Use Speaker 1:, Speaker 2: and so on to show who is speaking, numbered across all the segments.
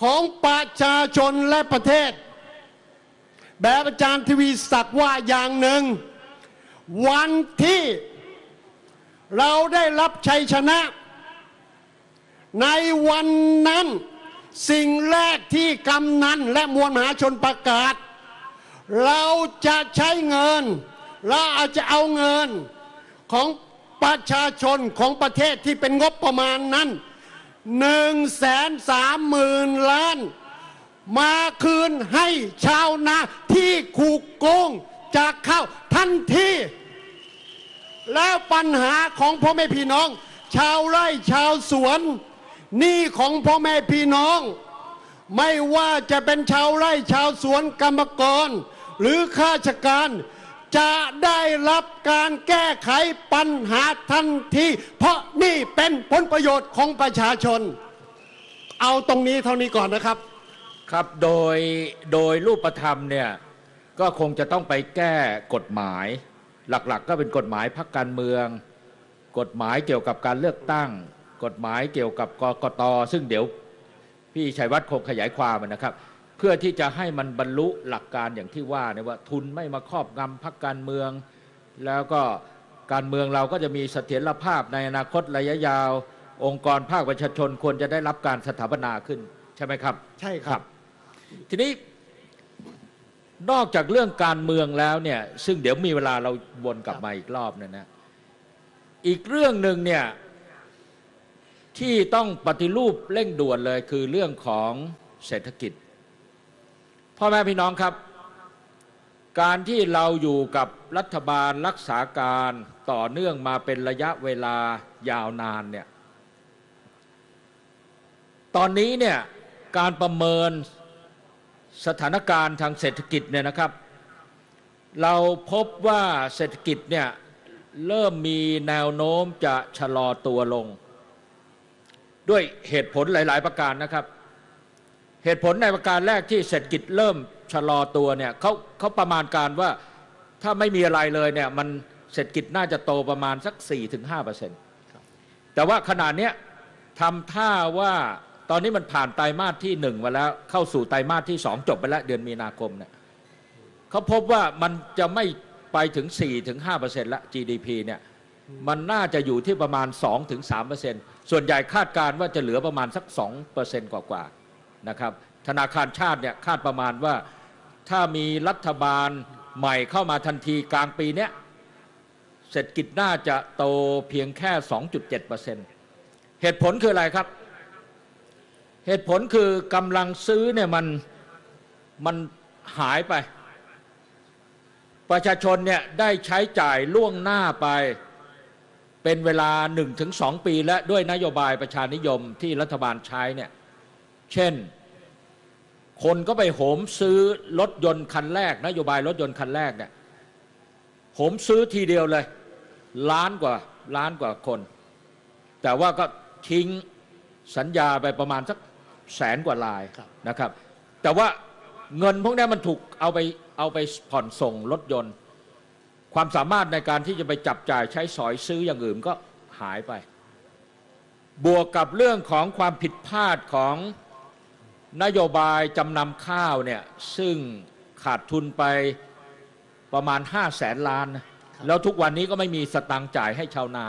Speaker 1: ของประชาชนและประเทศ แบบอาจารย์ทวีศักดิ์ว่าอย่างหนึ่ง วันที่เราได้รับชัยชนะ ในวันนั้นสิ่งแรกที่กำนันและมวลมหาชนประกาศ เราจะใช้เงินเราอาจจะเอาเงินของประชาชนของประเทศที่เป็นงบประมาณนั้น หนึ่งแสนสามหมื่นล้าน มาคืนให้ชาวนาที่ถูกโกงจากข้าวทันทีแล้วปัญหาของพ่อแม่พี่น้อง ชาวไร่ชาวสวนหนี้ของพ่อแม่พี่น้อง ไม่ว่าจะเป็นชาวไร่ชาวสวนกรรมกร หรือข้าราชการ จะได้รับการแก้ไขปัญหาทันที เพราะนี่เป็นผลประโยชน์ของประชาชน เอาตรงนี้เท่านี้ก่อนนะครับ
Speaker 2: ครับโดยโดยรูปธรรมเนี่ยก็คงจะต้องไปแก้กฎหมาย หลักๆก็เป็นกฎหมายพักการเมือง กฎหมายเกี่ยวกับการเลือกตั้ง กฎหมายเกี่ยวกับกกตซึ่งเดี๋ยวพี่ชัยวัฒน์คงขยายความนะครับ เพื่อที่จะให้มันบรรลุหลักการอย่างที่ว่าเนี่ยว่าทุนไม่มาครอบงำพักการเมือง แล้วก็การเมืองเราก็จะมีเสถียรภาพในอนาคตระยะยาว องค์กรภาคประชาชนควรจะได้รับการสถาปนาขึ้นใช่ไหมครับ
Speaker 1: ใช่ครับ
Speaker 2: ทีนี้นอกจากเรื่องการเมืองแล้วเนี่ยซึ่งเดี๋ยวมีเวลาเราวนกลับมาอีกรอบเนี่ยนะอีกเรื่องหนึ่งเนี่ยที่ต้องปฏิรูปเร่งด่วนเลยคือเรื่องของเศรษฐกิจ พ่อแม่พี่น้องครับ การที่เราอยู่กับรัฐบาลรักษาการต่อเนื่องมาเป็นระยะเวลายาวนานเนี่ยตอนนี้เนี่ยการประเมินสถานการณ์ทางเศรษฐกิจเนี่ยนะครับ เราพบว่าเศรษฐกิจเนี่ยเริ่มมีแนวโน้มจะชะลอตัวลง ด้วยเหตุผลหลาย ๆ ประการนะครับ เหตุผลในประการแรกที่เศรษฐกิจเริ่มชะลอตัวเนี่ยเขาเขาประมาณการว่าถ้าไม่มีอะไรเลยเนี่ยมันเศรษฐกิจน่าจะโตประมาณสัก 4-5%แต่ว่าขนาดเนี้ยทำท่าว่าตอนนี้มันผ่านไตรมาสที่หนึ่งมาแล้ว เข้าสู่ไตรมาสที่สองจบไปแล้วเดือนมีนาคมเนี่ยเขาพบว่ามันจะไม่ไปถึง 4-5%ละ GDP เนี่ยมันน่าจะอยู่ที่ประมาณ 2-3%ส่วนใหญ่คาดการณ์ว่าจะเหลือประมาณสัก 2%กว่าๆ นะครับธนาคารชาติเนี่ยคาดประมาณว่าถ้ามีรัฐบาลใหม่เข้ามาทันทีกลางปีเนี้ยเศรษฐกิจน่าจะโตเพียงแค่ 2.7%เหตุผลคืออะไรครับ เหตุผลคือกำลังซื้อเนี่ยมันมันหายไป ประชาชนเนี่ยได้ใช้จ่ายล่วงหน้าไปเป็นเวลา 1-2 ปีและด้วยนโยบายประชานิยมที่รัฐบาลใช้เนี่ยเช่น คนก็ไปโหมซื้อรถยนต์คันแรก นโยบายรถยนต์คันแรกเนี่ยโหมซื้อทีเดียวเลย ล้านกว่าล้านกว่าคน แต่ว่าก็ทิ้งสัญญาไปประมาณสักแสนกว่าลาย
Speaker 1: ครับ
Speaker 2: นะครับ แต่ว่าเงินพวกนี้มันถูกเอาไปเอาไปผ่อนส่งรถยนต์ ความสามารถในการที่จะไปจับจ่ายใช้สอยซื้ออย่างอื่นก็หายไป บวกกับเรื่องของความผิดพลาดของ นโยบายจำนำข้าวเนี่ยซึ่งขาดทุนไปประมาณ 5 0 0แสนล้านนะแล้วทุกวันนี้ก็ไม่มีสตังค์จ่ายให้ชาวนา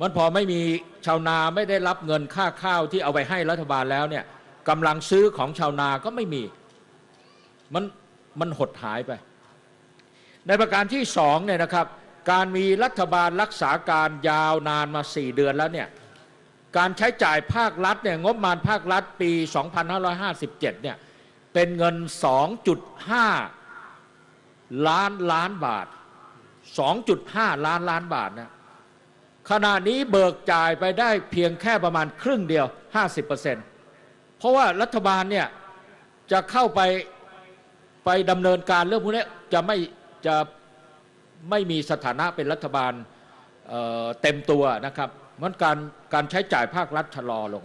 Speaker 2: มันพอไม่มีชาวนาไม่ได้รับเงินค่าข้าวที่เอาไปให้รัฐบาลแล้วเนี่ยกำลังซื้อของชาวนาก็ไม่มี มันมันหดหายไป ในประการที่สองเนี่ยนะครับ การมีรัฐบาลรักษาการยาวนานมา 4 เดือนแล้วเนี่ย การใช้จ่ายภาครัฐเนี่ยงบประมาณภาครัฐปี 2557 เนี่ยเป็นเงิน 2.5 ล้านล้านบาท 2.5 ล้านล้านบาทนะขณะนี้เบิกจ่ายไปได้เพียงแค่ประมาณครึ่งเดียว 50%เพราะว่ารัฐบาลเนี่ยจะเข้าไปไปดำเนินการเรื่องพวกนี้จะไม่จะไม่มีสถานะเป็นรัฐบาลเเต็มตัวนะครับ มันการการใช้จ่ายภาครัฐชะลอลง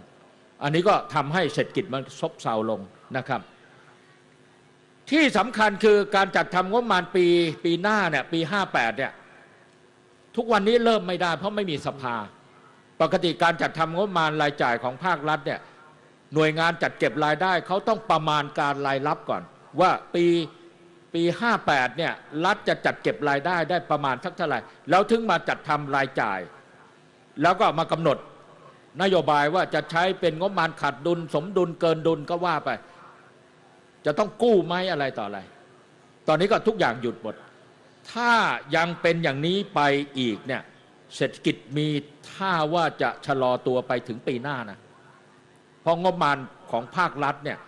Speaker 2: อันนี้ก็ทำให้เศรษฐกิจมันซบเซาลงนะครับ ที่สำคัญคือการจัดทำงบประมาณปีปีหน้าเนี่ยปี 58เนี่ยทุกวันนี้เริ่มไม่ได้เพราะไม่มีสภา ปกติการจัดทำงบประมาณรายจ่ายของภาครัฐเนี่ยหน่วยงานจัดเก็บรายได้เขาต้องประมาณการรายรับก่อน ว่าปีปี 58เนี่ยรัฐจะจัดเก็บรายได้ได้ประมาณสักเท่าไหร่แล้วถึงมาจัดทำรายจ่าย แล้วก็มากำหนดนโยบายว่าจะใช้เป็นงบประมาณขาดดุล สมดุลเกินดุลก็ว่าไป จะต้องกู้ไหมอะไรต่ออะไร ตอนนี้ก็ทุกอย่างหยุดหมด ถ้ายังเป็นอย่างนี้ไปอีกเนี่ยเศรษฐกิจมีท่าว่าจะชะลอตัวไปถึงปีหน้านะเพราะงบประมาณของภาครัฐเนี่ย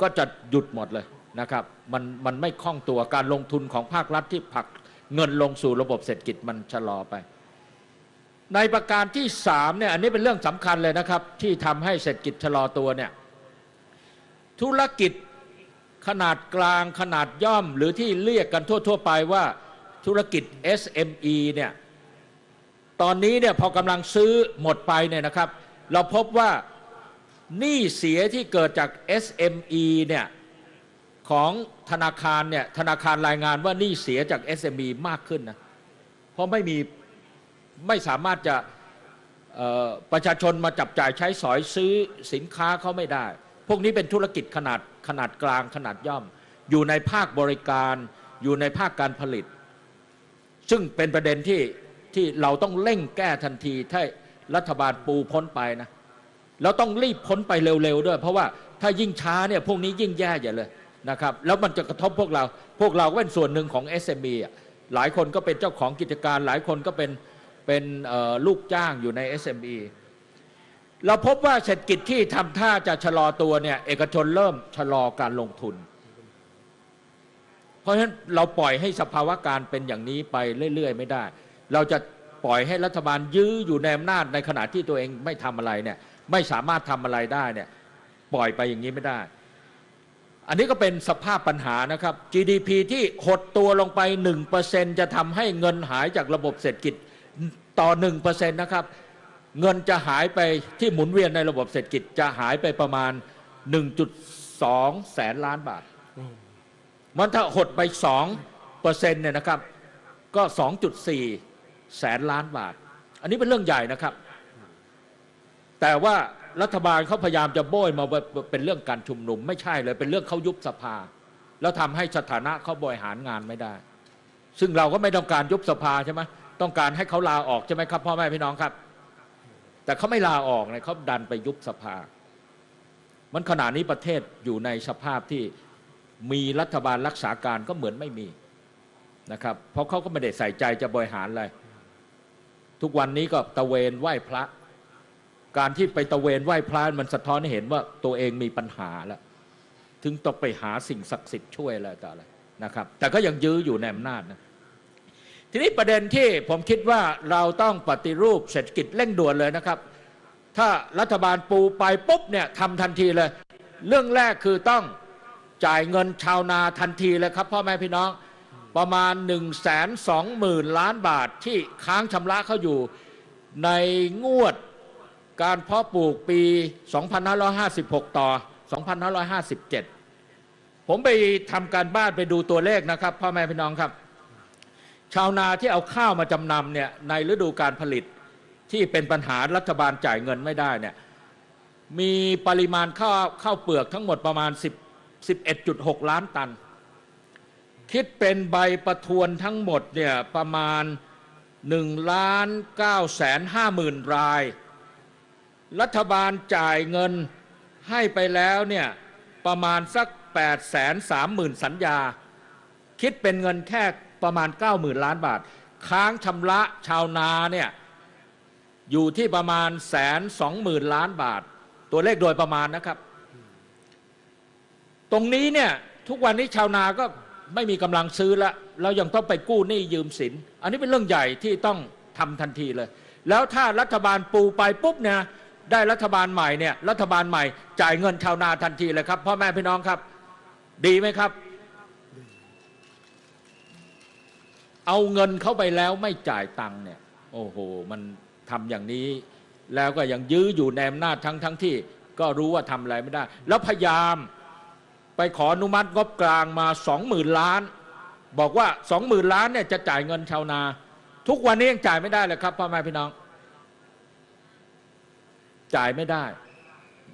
Speaker 2: ก็จะหยุดหมดเลยนะครับ มันมันไม่คล่องตัวการลงทุนของภาครัฐที่ผลักเงินลงสู่ระบบเศรษฐกิจมันชะลอไป ในประการที่สามเนี่ยอันนี้เป็นเรื่องสำคัญเลยนะครับ ที่ทำให้เศรษฐกิจชะลอตัวเนี่ยธุรกิจขนาดกลางขนาดย่อม หรือที่เรียกกันทั่ว ๆ ไปว่าธุรกิจ SME เนี่ยตอนนี้เนี่ยพอกำลังซื้อหมดไปเนี่ยนะครับ เราพบว่าหนี้เสียที่เกิดจาก SME เนี่ยของธนาคารเนี่ยธนาคารรายงานว่าหนี้เสียจาก SME มากขึ้นนะเพราะไม่มี ไม่สามารถจะประชาชนมาจับจ่ายใช้สอยซื้อสินค้าเขาไม่ได้ พวกนี้เป็นธุรกิจขนาดขนาดกลางขนาดย่อม อยู่ในภาคบริการอยู่ในภาคการผลิต ซึ่งเป็นประเด็นที่ที่เราต้องเร่งแก้ทันทีถ้ารัฐบาลปูพ้นไปนะแล้วต้องรีบพ้นไปเร็วๆด้วย เพราะว่าถ้ายิ่งช้าเนี่ยพวกนี้ยิ่งแย่อย่เลยนะครับแล้วมันจะกระทบพวกเรา พวกเราก็เป็นส่วนหนึ่งของ SME อะหลายคนก็เป็นเจ้าของกิจการ หลายคนก็เป็น เป็นลูกจ้างอยู่ใน SME เราพบว่าเศรษฐกิจที่ทำท่าจะชะลอตัวเนี่ยเอกชนเริ่มชะลอการลงทุน เพราะฉะนั้นเราปล่อยให้สภาวะการเป็นอย่างนี้ไปเรื่อย ๆ ไม่ได้ เราจะปล่อยให้รัฐบาลยื้ออยู่ในอำนาจในขณะที่ตัวเองไม่ทำอะไรเนี่ยไม่สามารถทำอะไรได้เนี่ยปล่อยไปอย่างนี้ไม่ได้ อันนี้ก็เป็นสภาพปัญหานะครับ GDP ที่หดตัวลงไป 1%จะทำให้เงินหายจากระบบเศรษฐกิจ ต่อ1%นะครับ เงินจะหายไปที่หมุนเวียนในระบบเศรษฐกิจจะหายไปประมาณ 1.2 แสนล้านบาท มันถ้าหดไป2เปอร์เซ็นต์เนี่ยนะครับ ก็ 2.4 แสนล้านบาท อันนี้เป็นเรื่องใหญ่นะครับ แต่ว่ารัฐบาลเขาพยายามจะโบยมาว่าเป็นเรื่องการชุมนุม ไม่ใช่เลยเป็นเรื่องเขายุบสภา แล้วทำให้สถานะเขาบริหารงานไม่ได้ ซึ่งเราก็ไม่ต้องการยุบสภาใช่ไหม ต้องการให้เขาลาออกใช่ไหมครับพ่อแม่พี่น้องครับ แต่เขาไม่ลาออกเลยเขาดันไปยุบสภา มันขณะนี้ประเทศอยู่ในสภาพที่มีรัฐบาลรักษาการก็เหมือนไม่มีนะครับ เพราะเขาก็ไม่ได้ใส่ใจจะบริหารอะไรทุกวันนี้ก็ตะเวนไหว้พระ การที่ไปตะเวนไหว้พระมันสะท้อนให้เห็นว่าตัวเองมีปัญหาแล้วถึงต้องไปหาสิ่งศักดิ์สิทธิ์ช่วยอะไรต่ออะไรนะครับ แต่ก็ยังยื้ออยู่ในอำนาจนะ ทีนี้ประเด็นที่ผมคิดว่าเราต้องปฏิรูปเศรษฐกิจเร่งด่วนเลยนะครับ ถ้ารัฐบาลปูไปปุ๊บเนี่ยทำทันทีเลย เรื่องแรกคือต้องจ่ายเงินชาวนาทันทีเลยครับพ่อแม่พี่น้องประมาณ1นึ่งแสนสองหมื่นล้านบาทที่ค้างชำระเขาอยู่ในงวดการเพาะปลูกปี 2556 ต่อ 2557 ผมไปทำการบ้านไปดูตัวเลขนะครับ พ่อแม่พี่น้องครับ ชาวนาที่เอาข้าวมาจำนำเนี่ยในฤดูการผลิตที่เป็นปัญหารัฐบาลจ่ายเงินไม่ได้เนี่ยมีปริมาณข้าวข้าวเปลือกทั้งหมดประมาณ 10 11.6 ล้านตัน คิดเป็นใบประทวนทั้งหมดเนี่ยประมาณ1ล้าน9แสน5หมื่นราย รัฐบาลจ่ายเงินให้ไปแล้วเนี่ยประมาณสัก8แสน3หมื่นสัญญา คิดเป็นเงินแค่ ประมาณ 9 0,000 ล้านบาท ค้างชำระชาวนาเนี่ยอยู่ที่ประมาณแสนสองหมื่นล้านบาท ตัวเลขโดยประมาณนะครับ ตรงนี้เนี่ยทุกวันนี้ชาวนาก็ไม่มีกำลังซื้อล้วเรายังต้องไปกู้หนี้ยืมสิน อันนี้เป็นเรื่องใหญ่ที่ต้องทำทันทีเลย แล้วถ้ารัฐบาลปูไปปุ๊บเนี่ยได้รัฐบาลใหม่เนี่ยรัฐบาลใหม่ จ่ายเงินชาวนาทันทีเลยครับพ่อแม่พี่น้องครับ ดีไหมครับ เอาเงินเข้าไปแล้วไม่จ่ายตังค์เนี่ย โอ้โห มันทำอย่างนี้ แล้วก็ยังยื้ออยู่ในอำนาจทั้งทั้งที่ ก็รู้ว่าทำอะไรไม่ได้ แล้วพยายามไปขออนุมัติงบกลางมาสองหมื่นล้าน บอกว่าสองหมื่นล้านเนี่ยจะจ่ายเงินชาวนา ทุกวันนี้ยังจ่ายไม่ได้เลยครับพ่อแม่พี่น้อง จ่ายไม่ได้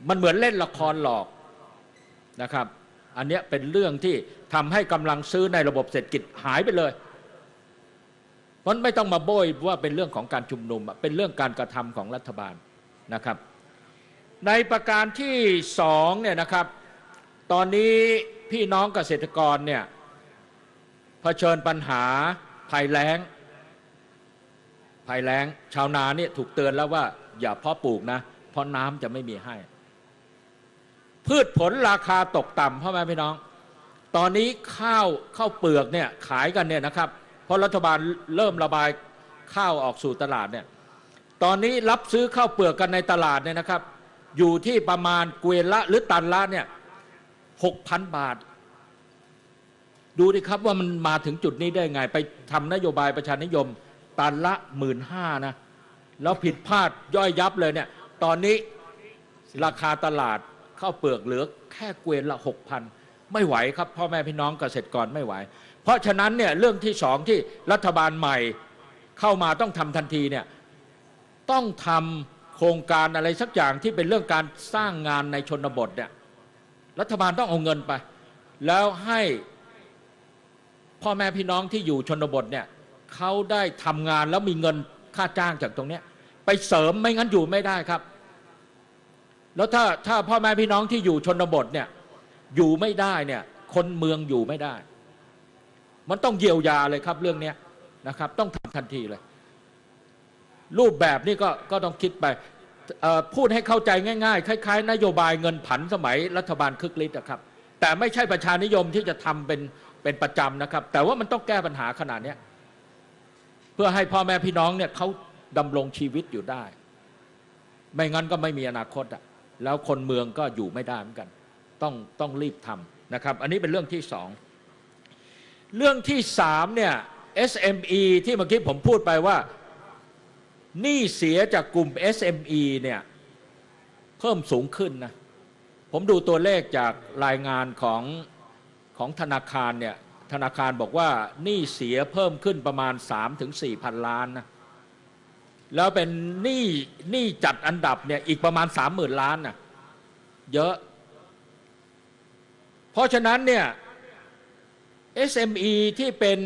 Speaker 2: มันเหมือนเล่นละครหลอกนะครับ อันนี้เป็นเรื่องที่ทำให้กำลังซื้อในระบบเศรษฐกิจหายไปเลย มันไม่ต้องมาโบยว่าเป็นเรื่องของการชุมนุมอะเป็นเรื่องการกระทำของรัฐบาลนะครับ ในประการที่สองเนี่ยนะครับ ตอนนี้พี่น้องเกษตรกรเนี่ยเผชิญปัญหาภัยแล้งภัยแล้ง ชาวนาเนี่ยถูกเตือนแล้วว่าอย่าเพาะปลูกนะเพราะน้ำจะไม่มีให้ พืชผลราคาตกต่ำพ่อแม่พี่น้อง ตอนนี้ข้าวข้าวเปลือกเนี่ยขายกันเนี่ยนะครับ เพราะรัฐบาลเริ่มระบายข้าวออกสู่ตลาดเนี่ย ตอนนี้รับซื้อข้าวเปลือกกันในตลาดเนี่ยนะครับ อยู่ที่ประมาณเกวียนละหรือตันละเนี่ยหกพันบาท ดูดิครับว่ามันมาถึงจุดนี้ได้ไง ไปทำนโยบายประชานิยม ตันละหมื่นห้านะ แล้วผิดพลาดย่อยยับเลยเนี่ย ตอนนี้ราคาตลาดข้าวเปลือกเหลือแค่เกวียนละหกพัน ไม่ไหวครับพ่อแม่พี่น้องเกษตรกรไม่ไหว เพราะฉะนั้นเนี่ยเรื่องที่สองที่รัฐบาลใหม่เข้ามาต้องทำทันทีเนี่ยต้องทำโครงการอะไรสักอย่างที่เป็นเรื่องการสร้างงานในชนบทเนี่ยรัฐบาลต้องเอาเงินไป แล้วให้พ่อแม่พี่น้องที่อยู่ชนบทเนี่ยเขาได้ทำงานแล้วมีเงินค่าจ้างจากตรงเนี้ยไปเสริมไม่งั้นอยู่ไม่ได้ครับ แล้วถ้าถ้าพ่อแม่พี่น้องที่อยู่ชนบทเนี่ย อยู่ไม่ได้เนี่ยคนเมืองอยู่ไม่ได้ มันต้องเยียวยาเลยครับเรื่องนี้นะครับ ต้องทำทันทีเลย รูปแบบนี้ก็ก็ต้องคิดไปพูดให้เข้าใจง่ายๆ คล้าย ๆ นโยบายเงินผันสมัยรัฐบาลคึกฤทธิ์นะครับ แต่ไม่ใช่ประชานิยมที่จะทำเป็นเป็นประจำนะครับ แต่ว่ามันต้องแก้ปัญหาขนาดนี้เพื่อให้พ่อแม่พี่น้องเนี่ยเขาดำรงชีวิตอยู่ได้ ไม่งั้นก็ไม่มีอนาคตอะแล้วคนเมืองก็อยู่ไม่ได้เหมือนกัน ต้องต้องรีบทำนะครับ อันนี้เป็นเรื่องที่สองเรื่องที่สามเนี่ย SME ที่เมื่อกี้ผมพูดไปว่าหนี้เสียจากกลุ่ม SME เนี่ยเพิ่มสูงขึ้นนะ ผมดูตัวเลขจากรายงานของของธนาคารเนี่ยธนาคารบอกว่าหนี้เสียเพิ่มขึ้นประมาณ 3-4ถึงพันล้านนะแล้วเป็นหนี้หนี้จัดอันดับเนี่ยอีกประมาณ 30,000 ล้านนะเยอะ เพราะฉะนั้นเนี่ย SME ที่เป็น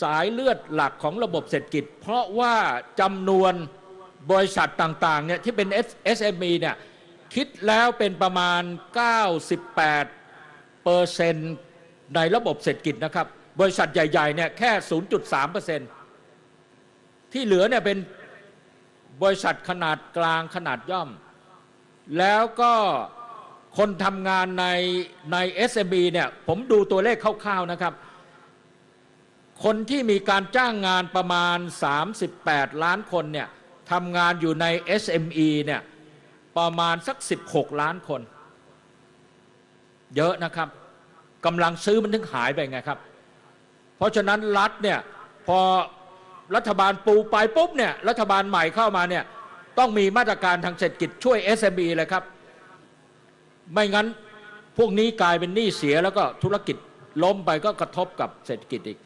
Speaker 2: สายเลือดหลักของระบบเศรษฐกิจ เพราะว่าจำนวนบริษัทต่างๆเนี่ยที่เป็น SME เนี่ยคิดแล้วเป็นประมาณ 98เปอร์เซนต์ในระบบเศรษฐกิจนะครับ บริษัทใหญ่ๆเนี่ยแค่ 0.3เปอร์เซ็นต์ที่เหลือเนี่ยเป็นบริษัทขนาดกลางขนาดย่อม แล้วก็ คนทำงานในใน SME เนี่ยผมดูตัวเลขคร่าวๆนะครับ คนที่มีการจ้างงานประมาณ 38 ล้านคนเนี่ยทำงานอยู่ใน SME เนี่ยประมาณสัก 16 ล้านคน เยอะนะครับกำลังซื้อมันถึงหายไปไงครับ เพราะฉะนั้นรัฐเนี่ยพอรัฐบาลปูไปปุ๊บเนี่ยรัฐบาลใหม่เข้ามาเนี่ยต้องมีมาตรการทางเศรษฐกิจช่วย SME เลยครับ ไม่งั้นพวกนี้กลายเป็นหนี้เสียแล้วก็ธุรกิจล้มไปก็กระทบกับเศรษฐกิจอีก